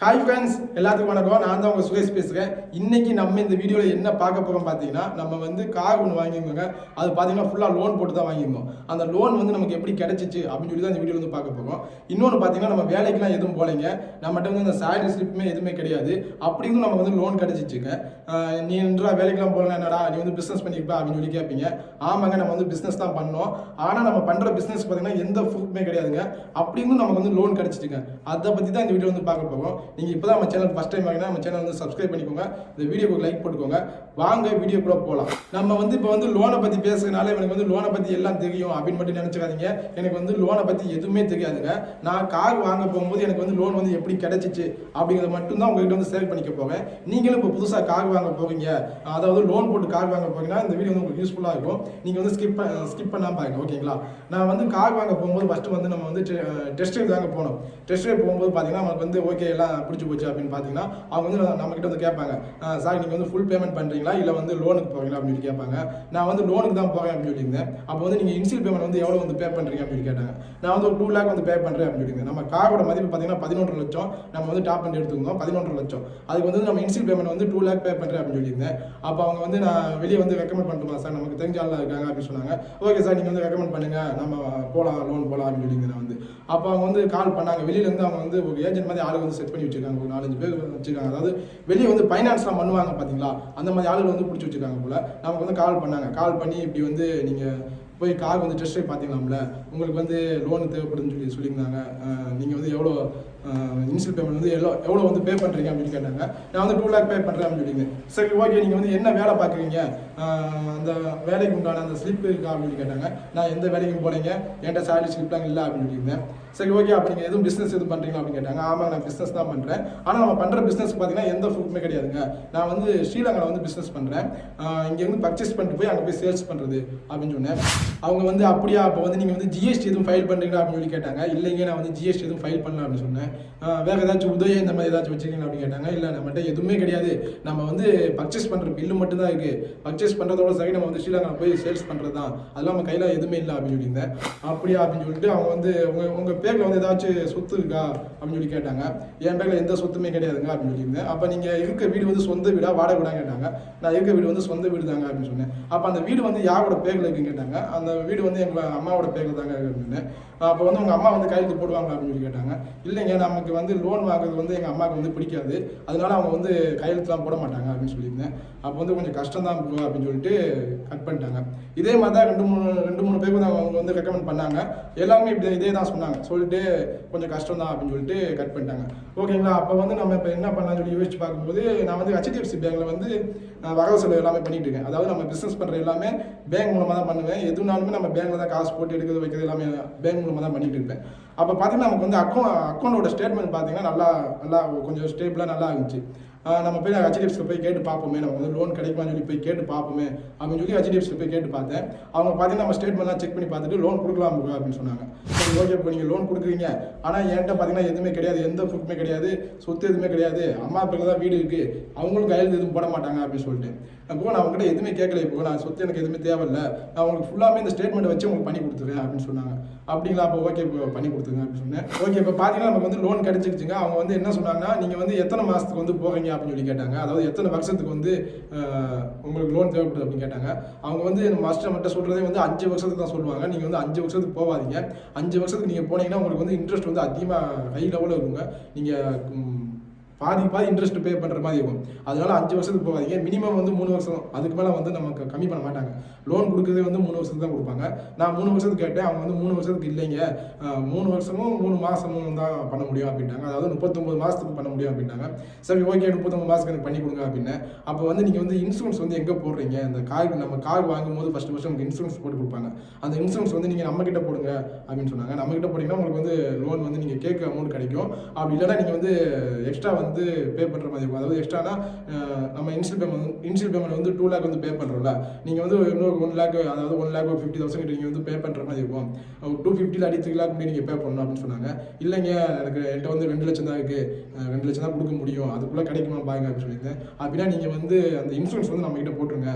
Hi friends எல்லாத்துக்கும் வணக்கம். நான் தான் உங்கள் சுரேஷ் பேசுகிறேன் இன்றைக்கி நம்ம இந்த வீடியோவில் என்ன பார்க்க போகிறோம் பார்த்தீங்கன்னா நம்ம வந்து கார் ஒன்று வாங்கியிருந்தோங்க அது பார்த்தீங்கன்னா ஃபுல்லாக லோன் போட்டு தான் வாங்கியிருந்தோம். அந்த லோன் வந்து நமக்கு எப்படி கிடைச்சிச்சு அப்படின்னு சொல்லி தான் இந்த வீடியோ வந்து பார்க்க போகிறோம் இன்னொன்று பார்த்தீங்கன்னா நம்ம வேலைக்கெல்லாம் எதுவும் போகலைங்க நம்மகிட்ட வந்து அந்த சேலரி ஸ்லிப்புமே எதுவுமே கிடையாது. அப்படி இருந்தும் நமக்கு வந்து லோன் கிடச்சிச்சுங்க. நீ என்றா வேலைக்கெலாம் போகலாம் என்னடா? நீ வந்து பிஸ்னஸ் பண்ணிருப்பா அப்படின்னு சொல்லி கேட்பீங்க ஆமாங்க நம்ம வந்து பிஸ்னஸ் தான் பண்ணோம். ஆனால் நம்ம பண்ணுற பிஸ்னஸ் பார்த்தீங்கன்னா எந்த ப்ரூஃப்மே கிடையாதுங்க. அப்படி இருந்தும் நமக்கு வந்து லோன் கிடைச்சிச்சுங்க. அதை பற்றி தான் இந்த வீடியோ வந்து பார்க்க போகிறோம் நீங்கள் இப்போ தான் நம்ம சேனல் ஃபஸ்ட் டைம் வாங்கினா நம்ம சேனல் வந்து சப்ஸ்கிரைப் பண்ணிக்கோங்க. இந்த வீடியோக்கு லைக் போட்டுக்கோங்க. வாங்க வீடியோக்குள்ளே போகலாம் நம்ம வந்து இப்போ வந்து லோனை பற்றி பேசுறதுனால எனக்கு வந்து லோனை பற்றி எல்லாம் தெரியும் அப்படின்னு மட்டும் நினச்சிக்காதீங்க. எனக்கு வந்து லோனை பற்றி எதுவுமே தெரியாதுங்க. நான் கார் வாங்க போகும்போது எனக்கு வந்து லோன் வந்து எப்படி கிடைச்சிச்சு அப்படிங்கிறத மட்டும்தான் உங்ககிட்ட வந்து சேல் பண்ணிக்க போவேன் நீங்களும் இப்போ புதுசாக கார் வாங்க போகிறீங்க அதாவது லோன் போட்டு கார் வாங்க போகிறீங்கன்னா இந்த வீடியோ வந்து உங்களுக்கு யூஸ்ஃபுல்லாக இருக்கும். நீங்கள் வந்து ஸ்கிப் ஸ்கிப் பண்ணாமல் பாருங்க ஓகேங்களா நான் வந்து கார் வாங்க போகும்போது ஃபஸ்ட்டு வந்து நம்ம வந்து டெஸ்ட் ட்ரைவ் தாங்க போனோம் டெஸ்ட் ட்ரைவ் போகும்போது பார்த்தீங்கன்னா நமக்கு வந்து ஓகே எல்லாம் பிடிச்சி போச்சு அப்படின்னு பார்த்தீங்கன்னா அவங்க வந்து நம்மக்கிட்ட வந்து கேட்பாங்க சார் நீங்கள் வந்து ஃபுல் பேமெண்ட் பண்ணுறீங்களா இல்லை வந்து லோனுக்கு போகிறீங்களா அப்படின்னு சொல்லி கேட்பாங்க. நான் வந்து லோனுக்கு தான் போகிறேன் அப்படின்னு சொல்லியிருந்தேன். அப்போ வந்து நீங்கள் இன்சியல் பேமெண்ட் வந்து எவ்வளோ வந்து பே பண்ணுறீங்க அப்படின்னு கேட்டாங்க. நான் வந்து ஒரு டூ லேக் வந்து பே பண்ணுறேன் அப்படின்னு சொல்லியிருந்தேன். நம்ம காரோட மதிப்பு பார்த்தீங்கன்னா பதினொன்று லட்சம். நம்ம வந்து டாப் பண்ணி எடுத்துக்கணும் பதினொன்று லட்சம். அதுக்கு வந்து நம்ம இன்சியல் பேமெண்ட் வந்து டூ லேக் பே பண்ணுறேன் அப்படின்னு சொல்லியிருந்தேன். அப்போ அவங்க வந்து நான் வெளியே வந்து ரெக்கமெண்ட் பண்ணட்டுமா சார் நமக்கு தெரிஞ்ச ஆளாக இருக்காங்க அப்படின்னு சொன்னாங்க. ஓகே சார் நீங்கள் வந்து ரெக்கமெண்ட் பண்ணுங்கள் நம்ம போகலாம் லோன் போகலாம் அப்படின்னு சொல்லியிருந்தேன் நான் வந்து. அப்போ அவங்க வந்து கால் பண்ணாங்க. வெளியிலேருந்து அவங்க வந்து ஒரு ஏஜென்ட் மாதிரி ஆளு வந்து செட் பண்ணி வச்சிருக்காங்க ஒரு நாலஞ்சு பேர் வச்சிருக்காங்க. அதாவது வெளியே வந்து ஃபைனான்ஸ்லாம் பண்ணுவாங்க பார்த்தீங்களா அந்த மாதிரி ஆளுகள் வந்து பிடிச்சி வச்சிருக்காங்க போல். நமக்கு வந்து கால் பண்ணாங்க. கால் பண்ணி இப்படி வந்து நீங்கள் போய் கார் வந்து டெஸ்ட் ட்ரைவ் பார்த்தீங்களாம்ல? உங்களுக்கு வந்து லோன் தேவைப்படுதுன்னு சொல்லி சொல்லியிருந்தாங்க. நீங்கள் வந்து எவ்வளோ இனிஷியல் பேமெண்ட் வந்து எவ்வளோ எவ்வளோ வந்து பே பண்ணுறீங்க அப்படின்னு கேட்டாங்க. நான் வந்து டூ லேக் பே பண்ணுறேன் அப்படின்னு சரி ஓகே நீங்கள் வந்து என்ன வேலை பார்க்குறீங்க? அந்த வேலைக்கு உண்டான அந்த ஸ்லிப் இருக்கா அப்படின்னு கேட்டாங்க. நான் எந்த வேலைக்கும் போனீங்க. என்கிட்ட சேலரி ஸ்லிப்லாம் இல்லை அப்படின்னு சொல்லியிருந்தேன். சரி ஓகே அப்படி நீங்கள் எதுவும் பிஸ்னஸ் எதுவும் பண்ணுறீங்களா அப்படின்னு கேட்டாங்க. ஆமாம் நான் பிஸ்னஸ் தான் பண்ணுறேன் ஆனால் நம்ம பண்ணுற பிஸ்னஸ் பார்த்தீங்கன்னா எந்த ப்ரூஃப்மே கிடையாதுங்க. நான் வந்து ஸ்ரீலங்காவில் வந்து பிஸ்னஸ் பண்ணுறேன் இங்கேருந்து பர்ச்சேஸ் பண்ணிட்டு போய் அங்கே போய் சேல்ஸ் பண்ணுறது அப்படின்னு சொன்னேன். அவங்க வந்து அப்படியா அப்போ வந்து நீங்கள் வந்து ஜிஎஸ்டி எதுவும் ஃபைல் பண்ணுறீங்களா அப்படின்னு சொல்லி கேட்டாங்க. இல்லைங்க நான் வந்து ஜிஎஸ்டி எதுவும் ஃபைல் பண்ணல அப்படின்னு சொன்னேன். வேறு ஏதாச்சும் உதயம் இந்த மாதிரி ஏதாச்சும் வச்சுருக்கீங்களா அப்படின்னு கேட்டாங்க. இல்லை நம்மகிட்ட எதுவுமே கிடையாது. நம்ம வந்து பர்ச்சேஸ் பண்ணுற பில்லு மட்டும்தான் இருக்குது பர்ச்சேஸ் பண்ணுறதோட சரி நம்ம வந்து ஸ்ரீலங்கா போய் சேல்ஸ் பண்ணுறது தான் அதெல்லாம் நம்ம கையில் எதுவுமே இல்லை அப்படின்னு சொல்லியிருந்தேன். அப்படியா அப்படின்னு சொல்லிட்டு அவங்க வந்து உங்கள் உங்கள் பேரில் வந்து ஏதாச்சும் சொத்து இருக்கா அப்படின்னு சொல்லி கேட்டாங்க. என் பேரில் எந்த சொத்துமே கிடையாதுங்க அப்படின்னு சொல்லியிருந்தேன். அப்போ நீங்கள் இருக்க வீடு வந்து சொந்த வீடாக வாடகை வீடா கேட்டாங்க. நான் இருக்க வீடு வந்து சொந்த வீடு தாங்க அப்படின்னு சொன்னேன். அப்போ அந்த வீடு வந்து யாரோட பேரில் இருக்குன்னு கேட்டாங்க. அந்த வீடு வந்து எங்கள் அம்மாவோட பேரில் தாங்க இருக்குன்னு அப்போ வந்து உங்கள் அம்மா வந்து கையெழுத்து போடுவாங்க அப்படின்னு சொல்லி கேட்டாங்க. இல்லைங்க நமக்கு வந்து லோன் வாங்குறது வந்து எங்கள் அம்மாவுக்கு வந்து பிடிக்காது. அதனால அவங்க வந்து கையெழுத்துலாம் போட மாட்டாங்க அப்படின்னு சொல்லியிருந்தேன். அப்போ வந்து கொஞ்சம் கஷ்டம் தான் அப்படின்னு சொல்லிட்டு கட் பண்ணிட்டாங்க. இதே மாதிரி தான் ரெண்டு மூணு ரெண்டு மூணு பேருக்கு வந்து அவங்க வந்து ரெக்கமெண்ட் பண்ணாங்க. எல்லாருமே இப்படி இதே தான் சொன்னாங்க. சொல்லிட்டு கொஞ்சம் கஷ்டம் தான் அப்படின்னு சொல்லிட்டு கட் பண்ணிட்டாங்க. ஓகேங்களா அப்போ வந்து நம்ம இப்போ என்ன பண்ணலாம்னு சொல்லி யோசிச்சு பார்க்கும்போது நான் வந்து ஹெச்டிஎஃப்சி பேங்க்கில் வந்து வரவு செலவு எல்லாமே பண்ணிட்டு இருக்கேன். அதாவது நம்ம பிஸ்னஸ் பண்ணுற எல்லாமே பேங்க் மூலமாக தான் பண்ணுவேன். எதுனாலுமே நம்ம பேங்க்கில் தான் காசு போட்டு எடுக்கிறது வைக்கிறது எல்லாமே பேங்க் மூலமாக தான் பண்ணிட்டு இருப்பேன். அப்போ பார்த்தீங்கன்னா நமக்கு வந்து அக்கௌண்ட் அக்கௌண்ட்டோட ஸ்டேட்மெண்ட் பார்த்தீங்கன்னா நல்லா நல்லா கொஞ்சம் ஸ்டேபிளாக நல்லா இருந்துச்சு. நம்ம போய் ஹெச்டிஎஃப்சியில் போய் கேட்டு பார்ப்போமே நம்ம வந்து லோன் கிடைக்குமான்னு சொல்லி போய் கேட்டு பார்ப்போமே அப்படின்னு சொல்லி ஹெச்டிஎஃப்சியில் போய் கேட்டு பார்த்தேன். அவங்க பார்த்தீங்கன்னா நம்ம ஸ்டேட்மெண்ட்லாம் செக் பண்ணி பார்த்துட்டு லோன் கொடுக்கலாம் அப்படின்னு சொன்னாங்க. சரி ஓகே இப்போ நீங்கள் லோன் கொடுக்குறீங்க. ஆனால் என்கிட்ட பார்த்தீங்கன்னா எதுவுமே கிடையாது எந்த ப்ரூஃப்மே கிடையாது சொத்து எதுவுமே கிடையாது. அம்மா பேரில் தான் வீடு இருக்குது அவங்களும் கையில் எதுவும் போட மாட்டாங்க அப்படின்னு சொல்லிட்டு. அப்போ நான் அவங்ககிட்ட எதுவுமே கேட்கல இப்போ நான் சொத்து எனக்கு எதுவுமே தேவையில்லை. நான் உங்களுக்கு ஃபுல்லாமே இந்த ஸ்டேட்மெண்ட் வச்சு உங்களுக்கு பண்ணி கொடுத்துருவேன் அப்படின்னு சொன்னாங்க. அப்படிங்களா அப்போ ஓகே இப்போ பண்ணி கொடுத்துருங்க அப்படின்னு சொன்னேன். ஓகே இப்போ பார்த்தீங்கன்னா நமக்கு வந்து லோன் கிடைச்சிருச்சுங்க. அவங்க வந்து என்ன சொன்னாங்கன்னா நீங்கள் வந்து எத்தனை மாதத்துக்கு வந்து போகிறீங்க அப்படின்னு சொல்லி கேட்டாங்க. அதாவது எத்தனை வருஷத்துக்கு வந்து உங்களுக்கு லோன் தேவைப்படுது அப்படின்னு கேட்டாங்க. அவங்க வந்து மாஸ்டர் மட்டும் சொல்கிறதே வந்து அஞ்சு வருஷத்துக்கு தான் சொல்லுவாங்க. நீங்கள் வந்து அஞ்சு வருஷத்துக்கு போகாதீங்க. அஞ்சு வருஷத்துக்கு நீங்கள் போனீங்கன்னா உங்களுக்கு வந்து இன்ட்ரெஸ்ட் வந்து அதிகமாக ஹை லெவலில் இருக்குங்க. நீங்கள் பாதி பாதி இன்ட்ரெஸ்ட் பே பண்ணுற மாதிரி இருக்கும். அதனால அஞ்சு வருஷத்துக்கு போகாதீங்க. மினிமம் வந்து மூணு வருஷம். அதுக்கு மேலே வந்து நமக்கு கம்மி பண்ண மாட்டாங்க. லோன் கொடுக்குறதே வந்து மூணு வருஷத்துக்கு தான் கொடுப்பாங்க. நான் மூணு வருஷத்துக்கு கேட்டேன். அவங்க வந்து மூணு வருஷத்துக்கு இல்லைங்க. மூணு வருஷமும் மூணு மாதமும் தான் பண்ண முடியும் அப்படின்ட்டாங்க அதாவது முப்பத்தொம்பது மாதத்துக்கு பண்ண முடியும் அப்படின்னாங்க. சரி ஓகே முப்பத்தொம்பது மாதத்துக்கு எனக்கு பண்ணி கொடுங்க அப்படின்னு. அப்போ வந்து நீங்கள் வந்து இன்சூரன்ஸ் வந்து எங்கே போடுறீங்க? அந்த கார் நம்ம கார் வாங்கும்போது ஃபஸ்ட்டு ஃபஸ்ட்டு உங்களுக்கு இன்சூரன்ஸ் போட்டு கொடுப்பாங்க. அந்த இன்சூரன்ஸ் வந்து நீங்கள் நம்மக்கிட்ட போடுங்க அப்படின்னு சொன்னாங்க. நம்மக்கிட்ட போட்டிங்கன்னா உங்களுக்கு வந்து லோன் வந்து நீங்கள் கேட்க அமௌண்ட் கிடைக்கும். அப்படி இல்லைன்னா நீங்கள் வந்து எக்ஸ்ட்ரா வந்து வந்து பே பண்ணுற மாதிரி இருக்கும். அதாவது எக்ஸ்ட்ரானா நம்ம இன்சியல் பேமெண்ட் இன்சியல் பேமெண்ட் வந்து டூ லேக் வந்து பே பண்ணுறோம்ல நீங்கள் வந்து இன்னொரு ஒன் லேக் அதாவது ஒன் லேக் ஃபிஃப்டி தௌசண்ட் நீங்கள் வந்து பே பண்ணுற மாதிரி இருக்கும். டூ ஃபிஃப்டியில் அடி த்ரீ லேக் முடியும் நீங்கள் பே பண்ணணும் அப்படின்னு சொன்னாங்க. இல்லைங்க எனக்கு என்கிட்ட வந்து ரெண்டு லட்சம் தான் இருக்குது ரெண்டு லட்சம் தான் கொடுக்க முடியும். அதுக்குள்ளே கிடைக்குமா பாருங்க அப்படின்னு சொல்லியிருந்தேன். அப்படின்னா நீங்கள் வந்து அந்த இன்சூரன்ஸ் வந்து நம்மகிட்ட போட்டுருங்க.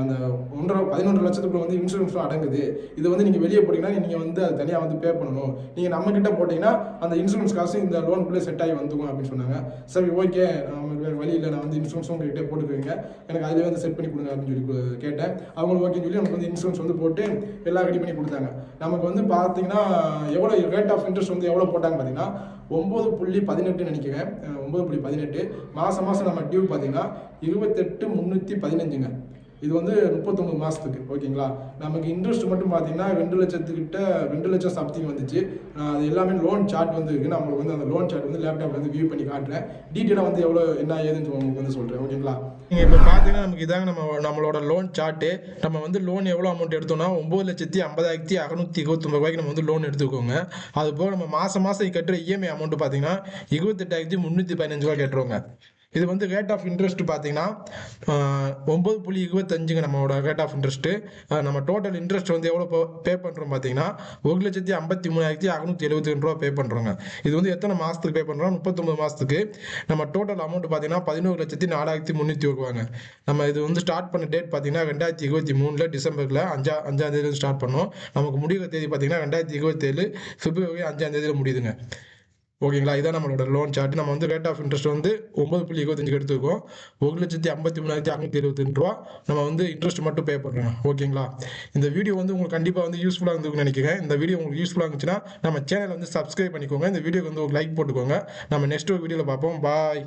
அந்த ஒன்றரை பதினொன்று லட்சத்துக்குள்ள வந்து இன்சூரன்ஸும் அடங்குது. இது வந்து நீங்கள் வெளியே போட்டிங்கன்னா நீங்கள் வந்து அது தனியாக வந்து பே பண்ணணும். நீங்கள் நம்ம போட்டிங்கன்னா அந்த இன்சூரன்ஸ் காசு இந்த லோனுக்குள்ளே செட் ஆகி வந்துக்கும் அப்படின்னு சொன்னாங்க. சரி ஓகே நமக்கு வேறு வழி இல்லை. நான் வந்து இன்சூரன்ஸும் உங்ககிட்ட போட்டுக்குவீங்க. எனக்கு அதிலே வந்து செட் பண்ணி கொடுங்க அப்படின்னு சொல்லி கேட்டேன். அவங்களுக்கு ஓகேன்னு சொல்லி நமக்கு வந்து இன்சூரன்ஸ் வந்து போட்டு எல்லாம் ரெடி பண்ணி கொடுத்தாங்க. நமக்கு வந்து பார்த்தீங்கன்னா எவ்வளோ ரேட் ஆஃப் இன்ட்ரெஸ்ட் வந்து எவ்வளோ போட்டாங்க பார்த்தீங்கன்னா ஒம்பது புள்ளி பதினெட்டுன்னு நினைக்கிறேன். ஒம்பது புள்ளி பதினெட்டு. மாதம் மாதம் நம்ம டியூ பார்த்தீங்கன்னா இருபத்தெட்டு முந்நூற்றி பதினஞ்சுங்க. இது வந்து முப்பத்தொம்பது மாதத்துக்கு ஓகேங்களா? நமக்கு இன்ட்ரெஸ்ட் மட்டும் பார்த்தீங்கன்னா ரெண்டு லட்சத்துக்கிட்ட ரெண்டு லட்சம் சம்திங் வந்துச்சு. அது எல்லாமே லோன் சார்ட் வந்து இருக்கு. நான் உங்களுக்கு வந்து அந்த லோன் சார்ட் வந்து லேப்டாப்ல வந்து வியூ பண்ணி காட்டுறேன். டீட்டெயிலாக வந்து எவ்வளோ என்ன ஏதுன்னு உங்களுக்கு வந்து சொல்கிறேன் ஓகேங்களா? நீங்கள் இப்போ பார்த்தீங்கன்னா நமக்கு இதாங்க நம்ம நம்மளோட லோன் சார்ட்டு நம்ம வந்து லோன் எவ்வளோ அமௌண்ட் எடுத்தோம்னா ஒம்பது லட்சத்தி ஐம்பதாயிரத்தி அறுநூத்தி இருபத்தொம்பது ரூபாய்க்கு நம்ம வந்து லோன் எடுத்துக்கோங்க. அது போக நம்ம மாதம் மாதம் கட்டுற இஎம்ஐ அமௌண்ட் பார்த்தீங்கன்னா இருபத்தெட்டாயிரத்தி முந்நூற்றி பதினஞ்சு ரூபா கட்டுறோங்க. இது வந்து ரேட் ஆஃப் இன்ட்ரெஸ்ட் பார்த்தீங்கன்னா ஒம்பது புள்ளி இருபத்தஞ்சுங்க நம்மளோட ரேட் ஆஃப் இன்ட்ரெஸ்ட்டு நம்ம டோட்டல் இன்ட்ரெஸ்ட் வந்து எவ்வளோ பே பண்ணுறோம் பார்த்தீங்கன்னா ஒரு லட்சத்தி ஐம்பத்தி மூணாயிரத்தி அறுநூத்தி எழுபத்தி ரெண்டு ரூபா பே பண்ணுறோங்க இது வந்து எத்தனை மாதத்துக்கு பே பண்ணுறோம் முப்பத்தொம்பது மாதத்துக்கு நம்ம டோட்டல் அமௌண்ட் பார்த்தீங்கன்னா பதினோரு லட்சத்தி நாலாயிரத்தி முந்நூற்றி வருவாங்க நம்ம இது வந்து ஸ்டார்ட் பண்ண டேட் பார்த்தீங்கன்னா ரெண்டாயிரத்தி இருபத்தி மூணில் டிசம்பரில் அஞ்சா அஞ்சாம் தேதி ஸ்டார்ட் பண்ணோம். நமக்கு முடிகிற தேதி பார்த்தீங்கன்னா ரெண்டாயிரத்தி இருபத்தேழு பிப்ரவரி அஞ்சாம் தேதியில் முடியுதுங்க. ஓகேங்களா? இதான் நம்மளோட லோன் சார்ட் நம்ம வந்து ரேட் ஆஃப் இன்ட்ரெஸ்ட் வந்து ஒன்பது புள்ளி இருபத்தஞ்சுக்கு எடுத்துருக்கோம். ஒரு லட்சத்தி ஐம்பத்தி மூணாயிரத்தி அறுநூத்தி இருபத்தஞ்சு ரூபா நம்ம வந்து இன்ட்ரெஸ்ட் மட்டும் பே பண்ணுறோம் ஓகேங்களா? இந்த வீடியோ வந்து உங்களுக்கு கண்டிப்பாக வந்து யூஸ்ஃபுல்லாக இருந்துக்குன்னு நினைக்கிறேன். இந்த வீடியோ உங்களுக்கு யூஸ்ஃபுல்லாக இருந்துச்சுன்னா நம்ம சேனலை வந்து சப்ஸ்கிரைப் பண்ணிக்கோங்க. இந்த வீடியோக்கு வந்து ஒரு லைக் போட்டுக்கோங்க. நம்ம நெக்ஸ்ட் ஒரு வீடியோவில் பார்ப்போம். பாய்